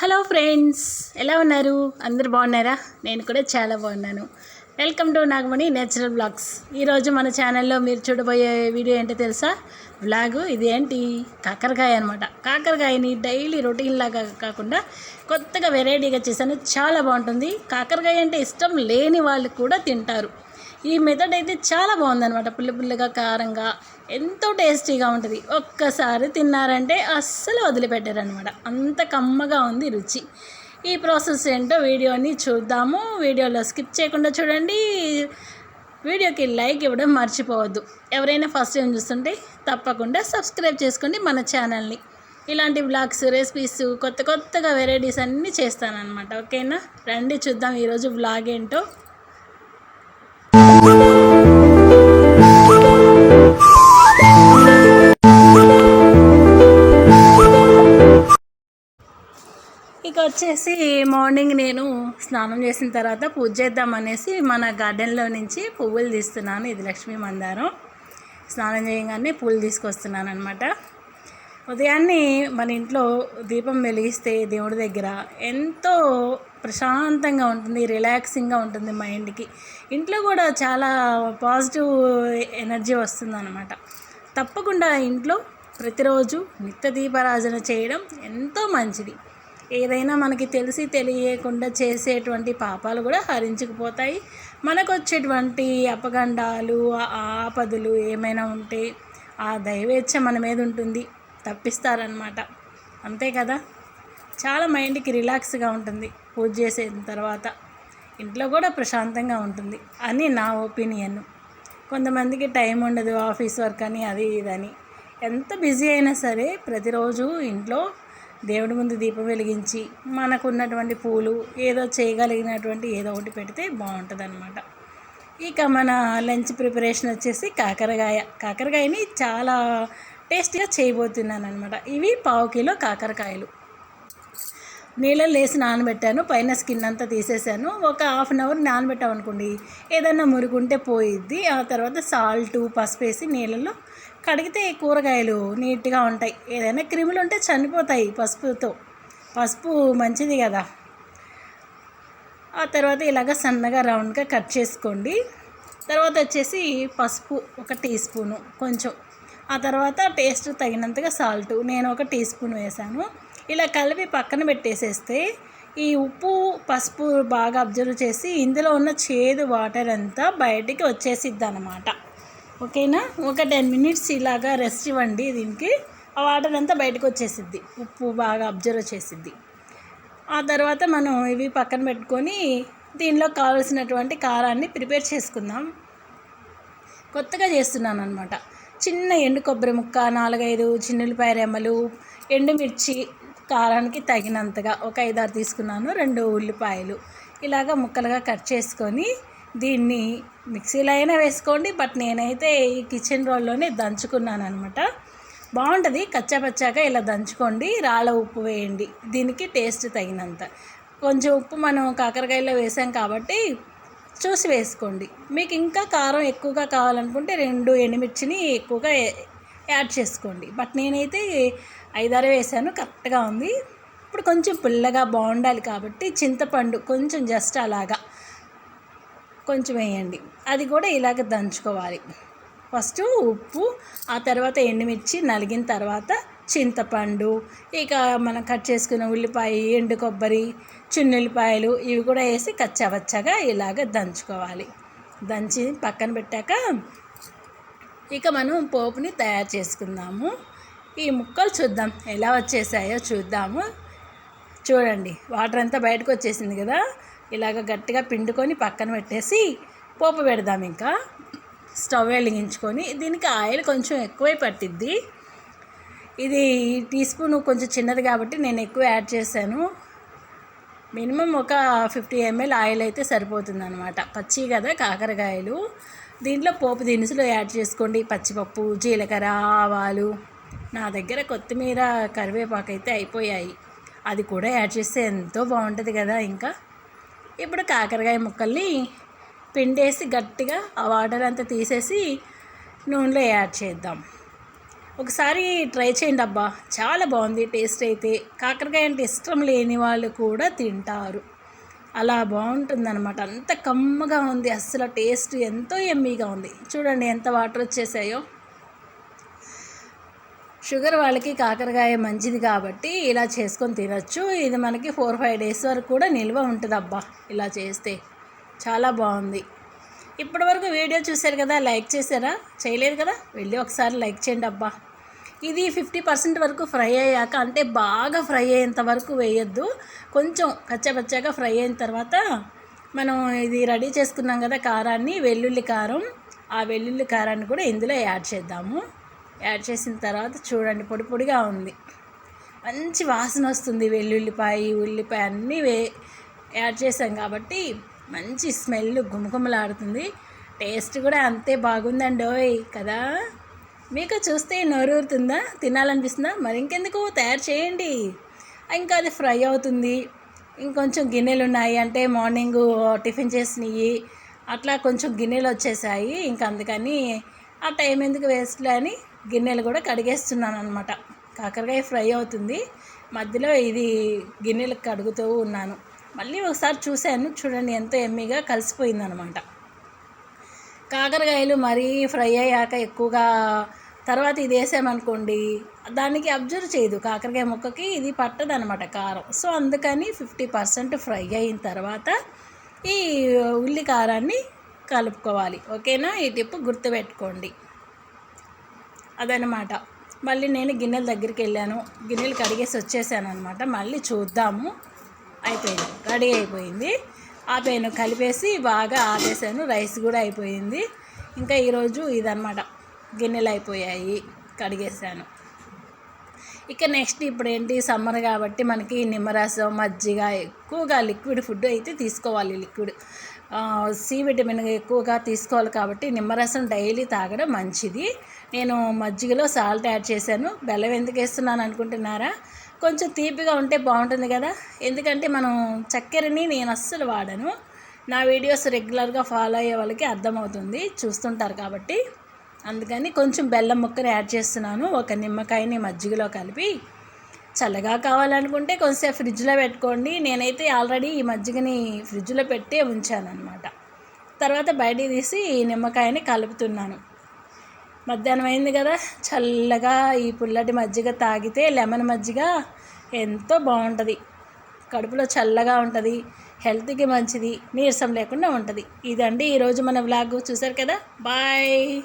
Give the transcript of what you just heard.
Hello friends ఎలా ఉన్నారు? అందరు బాగున్నారా? నేను కూడా చాలా బాగున్నాను. Welcome to Nagamani natural blogs. ఈరోజు మన ఛానల్లో మీరు చూడబోయే వీడియో ఏంటో తెలుసా? బ్లాగు ఇది ఏంటి? కాకరకాయ అనమాట కాకరకాయని డైలీ రొటీన్ లాగా కాకుండా కొత్తగా వెరైటీగా చేశాను. చాలా బాగుంటుంది. కాకరకాయ అంటే ఇష్టం లేని వాళ్ళు కూడా తింటారు. ఈ మెథడ్ అయితే చాలా బాగుందన్నమాట. పుల్ల పుల్లగా కారంగా ఎంతో టేస్టీగా ఉంటుంది. ఒక్కసారి తిన్నారంటే అస్సలు వదిలిపెట్టారనమాట అంత కమ్మగా ఉంది రుచి. ఈ ప్రాసెస్ ఏంటో వీడియోని చూద్దాము. వీడియోలో స్కిప్ చేయకుండా చూడండి. వీడియోకి లైక్ ఇవ్వడం మర్చిపోవద్దు. ఎవరైనా ఫస్ట్ టైం చూస్తుంటే తప్పకుండా సబ్స్క్రైబ్ చేసుకోండి మన ఛానల్ని. ఇలాంటి వ్లాగ్స్ రెసిపీస్ కొత్త కొత్తగా వెరైటీస్ అన్నీ చేస్తానన్నమాట. ఓకేనా? రండి చూద్దాం ఈరోజు వ్లాగ్ ఏంటో. ఇక వచ్చేసి మార్నింగ్ నేను స్నానం చేసిన తర్వాత పూజ చేద్దామనేసి మన గార్డెన్లో నుంచి పువ్వులు తీస్తున్నాను. ఇది లక్ష్మీ మందారం. స్నానం చేయగానే పూలు తీసుకొస్తున్నాను అనమాట ఉదయాన్నే మన ఇంట్లో దీపం వెలిగిస్తే దేవుడి దగ్గర ఎంతో ప్రశాంతంగా ఉంటుంది రిలాక్సింగ్గా ఉంటుంది మైండ్కి. ఇంట్లో కూడా చాలా పాజిటివ్ ఎనర్జీ వస్తుందన్నమాట. తప్పకుండా ఇంట్లో ప్రతిరోజు నిత్య దీపారాధన చేయడం ఎంతో మంచిది. ఏదైనా మనకి తెలిసి తెలియకుండా చేసేటువంటి పాపాలు కూడా హరించుకుపోతాయి. మనకు వచ్చేటువంటి అపగండాలు ఆపదలు ఏమైనా ఉంటే ఆ దైవేచ్ఛ మన మీద ఉంటుంది. తప్పిస్తారనమాట అంతే కదా? చాలా మైండ్కి రిలాక్స్గా ఉంటుంది. పూజ చేసిన తర్వాత ఇంట్లో కూడా ప్రశాంతంగా ఉంటుంది. అని నా ఒపీనియన్. కొంతమందికి టైం ఉండదు ఆఫీస్ వర్క్ అని అది ఇదని ఎంత బిజీ అయినా సరే ప్రతిరోజు ఇంట్లో దేవుడి ముందు దీపం వెలిగించి మనకున్నటువంటి పూలు ఏదో చేయగలిగినటువంటి ఏదో ఒకటి పెడితే బాగుంటుంది అనమాట ఇక మన లంచ్ ప్రిపరేషన్ వచ్చేసి కాకరకాయ. కాకరకాయని చాలా టేస్టీగా చేయబోతున్నాను అనమాట ఇవి పావు కిలో కాకరకాయలు. నీళ్ళలో వేసి నానబెట్టాను. పైన స్కిన్ అంతా తీసేసాను. ఒక హాఫ్ అన్ అవర్ నానబెట్టామనుకోండి ఏదైనా ఏదన్నా మురుగుంటే పోయిద్ది. ఆ తర్వాత సాల్ట్ పసుపు వేసి నీళ్ళలో కడిగితే కూరగాయలు నీట్గా ఉంటాయి. ఏదైనా క్రిములు ఉంటే చనిపోతాయి పసుపుతో. పసుపు మంచిది కదా. ఆ తర్వాత ఇలాగ సన్నగా రౌండ్గా కట్ చేసుకోండి. తర్వాత వచ్చేసి పసుపు ఒక టీ స్పూను కొంచెం. ఆ తర్వాత టేస్ట్ తగినంతగా సాల్ట్. నేను ఒక టీ స్పూన్ వేసాను. ఇలా కలిపి పక్కన పెట్టేసేస్తే ఈ ఉప్పు పసుపు బాగా అబ్జర్వ్ చేసి ఇందులో ఉన్న చేదు వాటర్ అంతా బయటికి వచ్చేసిద్ది అనమాట ఓకేనా? ఒక టెన్ మినిట్స్ ఇలాగా రెస్ట్ ఇవ్వండి దీనికి. ఆ వాటర్ అంతా బయటకు వచ్చేసిద్ది. ఉప్పు బాగా అబ్జర్వ్ చేసిద్ది. ఆ తర్వాత మనం ఇవి పక్కన పెట్టుకొని దీనిలో కావలసినటువంటి కారాన్ని ప్రిపేర్ చేసుకుందాం. కొత్తగా చేస్తున్నాను అనమాట చిన్న ఎండు కొబ్బరి ముక్క నాలుగైదు చిన్నులపాయ రెమ్మలు ఎండుమిర్చి కారానికి తగినంతగా ఒక ఐదారు తీసుకున్నాను. రెండు ఉల్లిపాయలు. ఇలాగ ముక్కలుగా కట్ చేసుకొని దీన్ని మిక్సీలో అయినా వేసుకోండి బట్ నేనైతే ఈ కిచెన్ రోల్లోనే దంచుకున్నాను అనమాట బాగుంటుంది కచ్చాపచ్చాగా ఇలా దంచుకోండి రాళ్ళ ఉప్పు వేయండి దీనికి టేస్ట్ తగినంత. కొంచెం ఉప్పు మనం కాకరకాయలో వేసాం కాబట్టి చూసి వేసుకోండి. మీకు ఇంకా కారం ఎక్కువగా కావాలనుకుంటే రెండు ఎండుమిర్చిని ఎక్కువగా యాడ్ చేసుకోండి. బట్ నేనైతే ఐదారు వేసాను కరెక్ట్గా ఉంది. ఇప్పుడు కొంచెం పుల్లగా బాగుండాలి కాబట్టి చింతపండు కొంచెం జస్ట్ అలాగా కొంచెం వేయండి. అది కూడా ఇలాగ దంచుకోవాలి. ఫస్ట్ ఉప్పు ఆ తర్వాత ఎండుమిర్చి నలిగిన తర్వాత చింతపండు. ఇక మనం కట్ చేసుకున్న ఉల్లిపాయ ఎండు కొబ్బరి చున్నుల్లిపాయలు ఇవి కూడా వేసి కచ్చవచ్చగా ఇలాగ దంచుకోవాలి. దంచి పక్కన పెట్టాక ఇక మనం పోపుని తయారు చేసుకుందాము. ఈ ముక్కలు చూద్దాం ఎలా వచ్చేసాయో చూద్దాము. చూడండి వాటర్ అంతా బయటకు వచ్చేసింది కదా. ఇలాగ గట్టిగా పిండుకొని పక్కన పెట్టేసి పోపు పెడదాం ఇంకా. స్టవ్ వెలిగించుకొని దీనికి ఆయిల్ కొంచెం ఎక్కువై పట్టిద్ది. ఇది టీ స్పూన్ కొంచెం చిన్నది కాబట్టి నేను ఎక్కువ యాడ్ చేశాను. మినిమం ఒక ఫిఫ్టీ ఎంఎల్ ఆయిల్ అయితే సరిపోతుంది అనమాట పచ్చి కదా కాకరకాయలు. దీంట్లో పోపు దినుసులు యాడ్ చేసుకోండి. పచ్చిపప్పు జీలకర్ర ఆవాలు. నా దగ్గర కొత్తిమీర కరివేపాకు అయితే అయిపోయాయి. అది కూడా యాడ్ చేస్తే ఎంతో బాగుంటుంది కదా ఇంకా. ఇప్పుడు కాకరకాయ ముక్కల్ని పిండేసి గట్టిగా ఆ వాటర్ అంతా తీసేసి నూనెలో యాడ్ చేద్దాం. ఒకసారి ట్రై చేయండి అబ్బా. చాలా బాగుంది టేస్ట్ అయితే. కాకరకాయ అంటే ఇష్టం లేని వాళ్ళు కూడా తింటారు. అలా బాగుంటుందన్నమాట. అంత కమ్మగా ఉంది అస్సలు టేస్ట్ ఎంతో ఎమ్మీగా ఉంది. చూడండి ఎంత వాటర్ వచ్చేసాయో. షుగర్ వాళ్ళకి కాకరకాయ మంచిది కాబట్టి ఇలా చేసుకొని తినచ్చు. ఇది మనకి ఫోర్ ఫైవ్ డేస్ వరకు కూడా నిల్వ ఉంటుంది అబ్బా ఇలా చేస్తే. చాలా బాగుంది. ఇప్పటి వరకు వీడియో చూశారు కదా లైక్ చేశారా? చేయలేదు కదా? వెళ్ళి ఒకసారి లైక్ చేయండి అబ్బా. ఇది ఫిఫ్టీ పర్సెంట్ వరకు ఫ్రై అయ్యాక అంటే బాగా ఫ్రై అయ్యేంత వరకు వేయొద్దు. కొంచెం కచ్చపచ్చగా ఫ్రై అయిన తర్వాత మనం ఇది రెడీ చేసుకున్నాం కదా కారాన్ని వెల్లుల్లి కారం. ఆ వెల్లుల్లి కారాన్ని కూడా ఇందులో యాడ్ చేద్దాము. యాడ్ చేసిన తర్వాత చూడండి పొడి పొడిగా ఉంది. మంచి వాసన వస్తుంది వెల్లుల్లిపాయ ఉల్లిపాయ అన్నీ వే యాడ్ చేసాం కాబట్టి మంచి స్మెల్ గుమగుమలాడుతుంది టేస్ట్ కూడా అంతే బాగుందండి ఓయ్ కదా? మీకు చూస్తే నోరూరుతుందా? తినాలనిపిస్తుందా? మరి ఇంకెందుకు? తయారు చేయండి. ఇంకా అది ఫ్రై అవుతుంది. ఇంకొంచెం గిన్నెలు ఉన్నాయి అంటే మార్నింగ్ టిఫిన్ చేసినవి. అట్లా కొంచెం గిన్నెలు వచ్చేసాయి. ఇంకా అందుకని ఆ టైం ఎందుకు వేస్ట్లే అని గిన్నెలు కూడా కడిగేస్తున్నాను అనమాట కాకరకాయ ఫ్రై అవుతుంది. మధ్యలో ఇది గిన్నెలు కడుగుతూ ఉన్నాను. మళ్ళీ ఒకసారి చూశాను. చూడండి ఎంతో ఎమ్మిగా కలిసిపోయిందనమాట కాకరకాయలు మరీ ఫ్రై అయ్యాక ఎక్కువగా తర్వాత ఇది వేసామనుకోండి దానికి అబ్జర్వ్ చేయదు. కాకరకాయ ముక్కకి ఇది పట్టదనమాట కారం. సో అందుకని ఫిఫ్టీ పర్సెంట్ ఫ్రై అయిన తర్వాత ఈ ఉల్లి కారాన్ని కలుపుకోవాలి. ఓకేనా? ఈ టిప్పు గుర్తుపెట్టుకోండి. అదనమాట మళ్ళీ నేను గిన్నెల దగ్గరికి వెళ్ళాను. గిన్నెలు కడిగేసి వచ్చేసాను అనమాట మళ్ళీ చూద్దాము. అయిపోయింది. రెడీ అయిపోయింది. ఆపేను. కలిపేసి బాగా ఆపేసాను. రైస్ కూడా అయిపోయింది. ఇంకా ఈరోజు ఇదనమాట గిన్నెలు అయిపోయాయి. కడిగేసాను. ఇక నెక్స్ట్ ఇప్పుడు ఏంటి సమ్మర్ కాబట్టి మనకి నిమ్మరసం మజ్జిగ ఎక్కువగా లిక్విడ్ ఫుడ్ అయితే తీసుకోవాలి. లిక్విడ్ సి విటమిన్ ఎక్కువగా తీసుకోవాలి కాబట్టి నిమ్మరసం డైలీ తాగడం మంచిది. నేను మజ్జిగలో సాల్ట్ యాడ్ చేశాను. బెల్లం ఎందుకు వేస్తున్నాను అనుకుంటున్నారా? కొంచెం తీపిగా ఉంటే బాగుంటుంది కదా. ఎందుకంటే మనం చక్కెరని నేను అస్సలు వాడను. నా వీడియోస్ రెగ్యులర్గా ఫాలో అయ్యే వాళ్ళకి అర్థమవుతుంది. చూస్తుంటారు కాబట్టి. అందుకని కొంచెం బెల్లం ముక్కని యాడ్ చేస్తున్నాను. ఒక నిమ్మకాయని మజ్జిగలో కలిపి. చల్లగా కావాలనుకుంటే కొంచెం ఫ్రిడ్జ్లో పెట్టుకోండి. నేనైతే ఆల్రెడీ ఈ మజ్జిగని ఫ్రిడ్జ్లో పెట్టే ఉంచాను అనమాట తర్వాత బయట తీసి ఈ నిమ్మకాయని కలుపుతున్నాను. మధ్యాహ్నం అయింది కదా చల్లగా ఈ పుల్లటి మజ్జిగ తాగితే లెమన్ మజ్జిగ ఎంతో బాగుంటుంది. కడుపులో చల్లగా ఉంటుంది హెల్త్కి మంచిది నీరసం లేకుండా ఉంటుంది. ఇదండి ఈరోజు మన వ్లాగ్. చూసారు కదా? బాయ్.